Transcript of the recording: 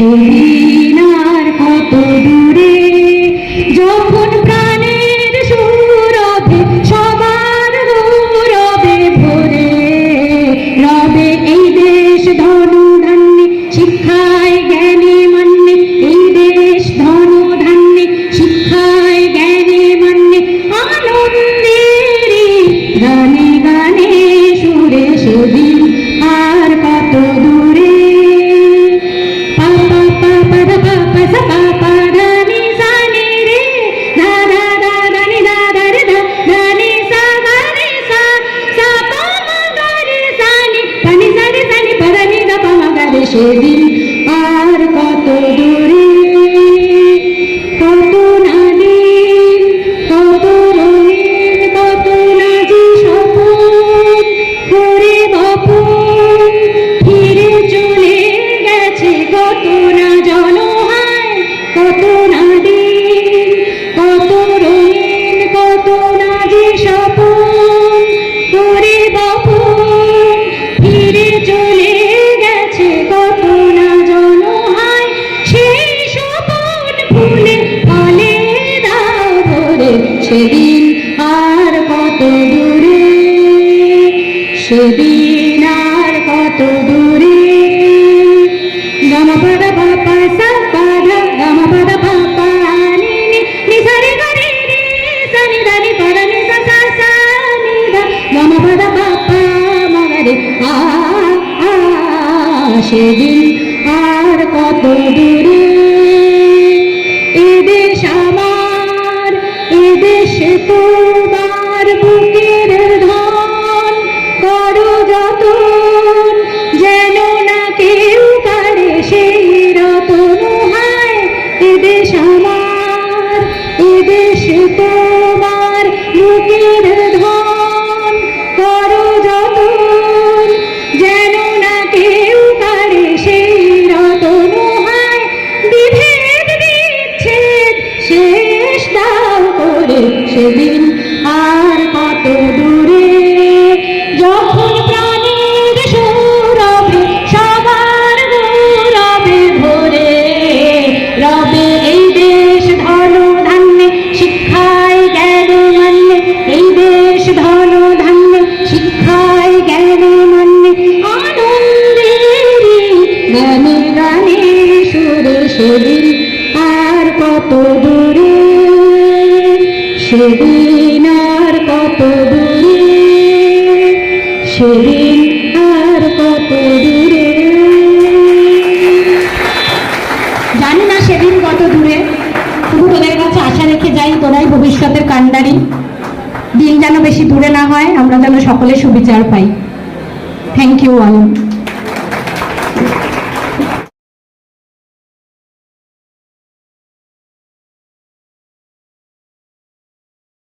সেদিন আর কত দূরে যখন সেদিন আর কত সেদিন আর কত দূরে। গম পদ বাপা সা পাধ গম পদ বাপা নি নি নি সারে গরে রে সা নি ধা নি পদ নি সা সা সা নি ধা গম পদ বাপা মগরে আ আ, সেদিন আর কত দূরে। সেদিন আর কত দূরে, যখন প্রাণের সৌরভে সবার গৌরবে ভরে, রবে এই দেশ ধন ধান্যে শিক্ষায় জ্ঞান মান্যে, এই দেশ ধন ধান্যে শিক্ষায় জ্ঞান মান্যে, আনন্দেরই গানে গানে সুরে সেদিন আর কত দূরে সেদিন আর কত দূরে সেদিন আর কত দূরে। জানি না সেদিন কত দূরে শুধু তোদের কাছে আশা রেখে যাই, তোরাই ভবিষ্যতের কান্ডারি দিন যেন বেশি দূরে না হয়, আমরা যেন সকলে সুবিচার পাই। Thank you all